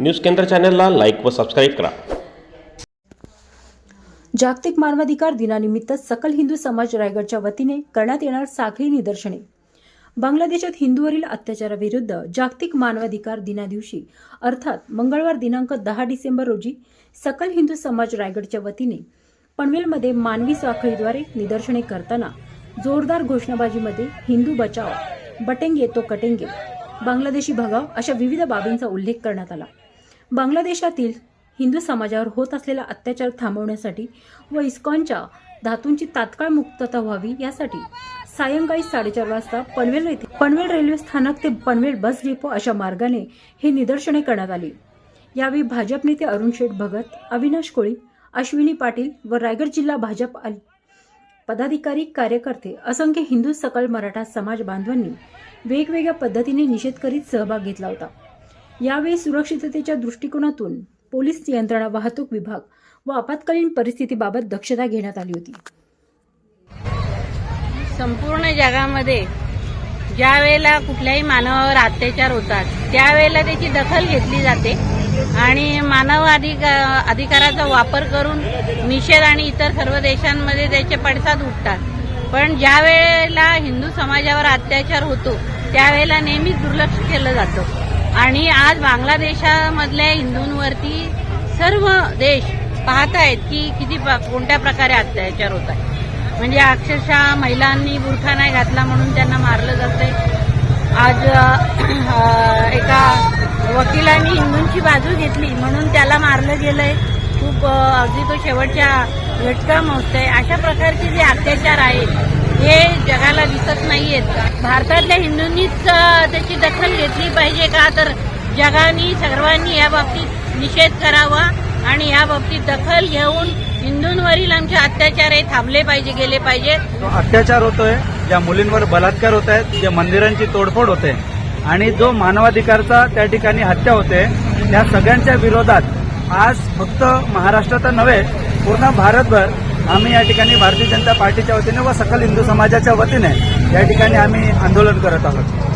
News केंद्र चॅनलला like व सबस्क्राईब करा. जागतिक मानवाधिकार दिनानिमित्त सकल हिंदू समाज रायगडच्या वतीने करण्यात येणार साखळी निदर्शने. बांगलादेशात हिंदूवरील अत्याचाराविरुद्ध जागतिक मानवाधिकार दिनादिवशी अर्थात मंगळवार दिनांक दहा डिसेंबर रोजी सकल हिंदू समाज रायगडच्या वतीने पनवेलमध्ये मानवी साखळीद्वारे निदर्शने करताना जोरदार घोषणाबाजीमध्ये हिंदू बचाव बटेंगे तो कटेंगे बांगलादेशी भगाव अशा विविध बाबींचा उल्लेख करण्यात आला. बांगलादेशातील हिंदू समाजावर होत असलेला अत्याचार थांबवण्यासाठी व इस्कॉनच्या धातूंची तात्काळ मुक्तता व्हावी यासाठी सायंकाळी साडेचार वाजता पनवेल येथे पनवेल रेल्वे स्थानक ते पनवेल बस डिपो अशा मार्गाने हे निदर्शने करण्यात आली. यावेळी भाजप नेते अरुण शेठ भगत अविनाश कोळी अश्विनी पाटील व रायगड जिल्हा भाजप पदाधिकारी कार्यकर्ते असंख्य हिंदू सकल मराठा समाज बांधवांनी वेगवेगळ्या पद्धतीने निषेध करीत सहभाग घेतला होता. यावेळी सुरक्षिततेच्या दृष्टिकोनातून पोलीस यंत्रणा वाहतूक विभाग व आपत्कालीन परिस्थितीबाबत दक्षता घेण्यात आली होती. संपूर्ण जगामध्ये ज्या वेळेला कुठल्याही मानवावर अत्याचार होतात त्यावेळेला त्याची दखल घेतली जाते आणि मानव अधिक अधिकाराचा वापर करून निषेध आणि इतर सर्व देशांमध्ये त्याचे पडसाद उठतात. पण ज्या वेळेला हिंदू समाजावर अत्याचार होतो त्यावेळेला नेहमीच दुर्लक्ष केलं जातं. आणि आज बांगलादेशामधल्या हिंदूंवरती सर्व देश पाहत आहेत की किती प- कोणत्या प्रकारे अत्याचार होत आहे म्हणजे अक्षरशः महिलांनी बुरखा नाही घातला म्हणून त्यांना मारलं जातंय. आज एका वकिलांनी हिंदूंची बाजू घेतली म्हणून त्याला मारलं गेलंय. खूप अगदी तो शेवटच्या घटका मोजतोय. अशा प्रकारचे जे अत्याचार आहेत हे जगाला दिसत नाहीयेत. भारतातल्या हिंदूंनीच त्याची दखल घेतली पाहिजे का? तर जगाने सर्वांनी या बाबतीत निषेध करावा आणि या बाबतीत दखल घेऊन हिंदूंवरील आमचे अत्याचार हे थांबले पाहिजे गेले पाहिजे. अत्याचार होतोय ज्या मुलींवर बलात्कार होत आहेत ज्या मंदिरांची तोडफोड होते आणि जो मानवाधिकारचा त्या ठिकाणी हत्या होते त्या सगळ्यांच्या विरोधात आज फक्त महाराष्ट्रात नव्हे पूर्ण भारतभर आम्ही या ठिकाणी भारतीय जनता पार्टीच्या वतीने व सकल हिंदू समाजाच्या वतीने या ठिकाणी आम्ही आंदोलन करत आहोत.